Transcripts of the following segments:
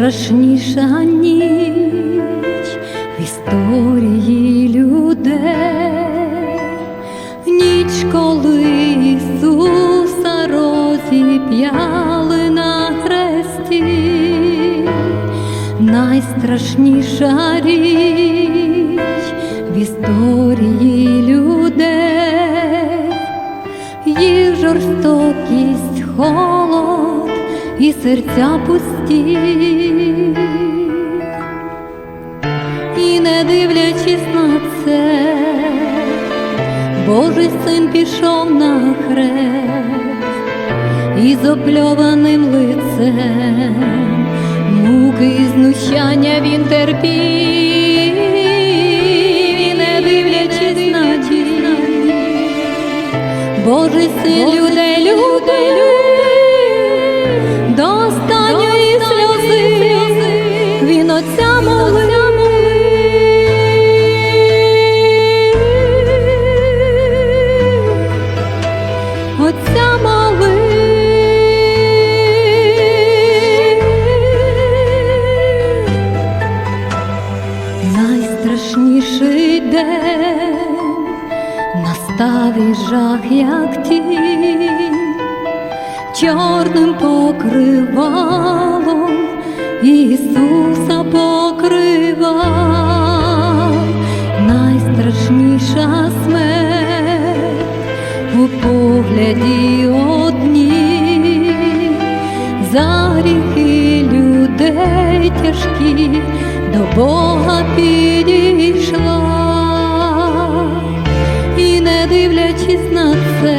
найстрашніша ніч в історії людей, ніч, коли Ісуса розіп'яли на хресті, найстрашніша річ в історії людей, їх жорстокість, і серця пусті, і не дивлячись на це, Божий син пішов на хрест із опльованим лицем, муки і знущання він терпів, і не дивлячись на ті, Божий син Найстрашніший день. Настав жах, як тінь, чорним покривалом Ісуса покривав, найстрашніша смерть у погляді одні, за гріхи людей тяжкі до Бога підійшла, дивлячись на це,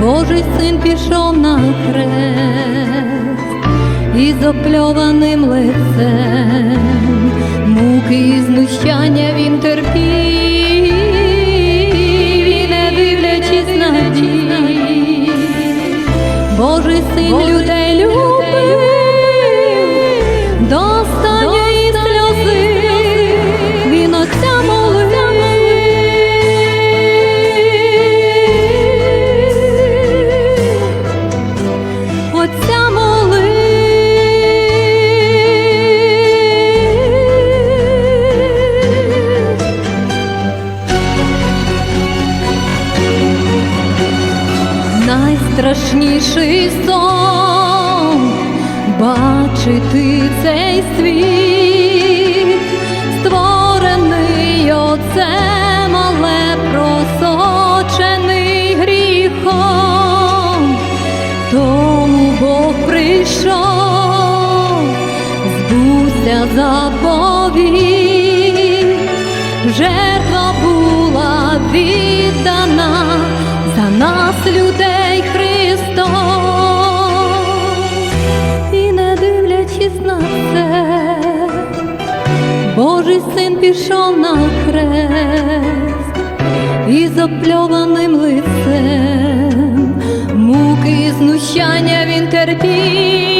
Божий син пішов на хрест із опльованим лицем, муки і знущання він терпів, і не дивлячись на ті, Божий син людей любив, Найстрашніший сон. Бачити цей світ, створений отцем, але просочений гріхом, тому Бог прийшов, збувся заповіт, жертва була віддана за нас, людей Божий син пішов на хрест із опльованим лицем, муки і знущання він терпів,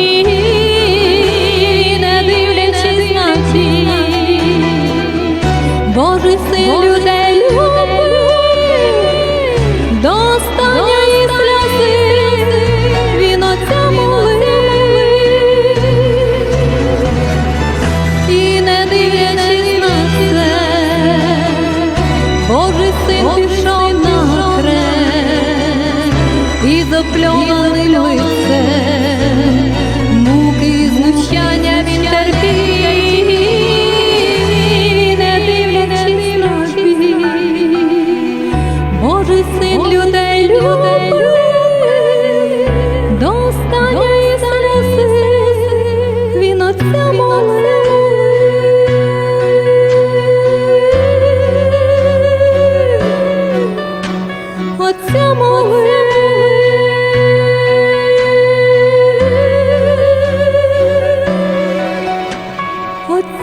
і запльованим лице, муки і знущання він терпів, не дивлячись на біль. Божий син людей, людей достанє сльози, він отця молив. Отця молив.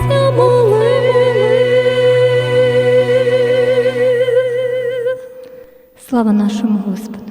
серця. Слава нашому Господу.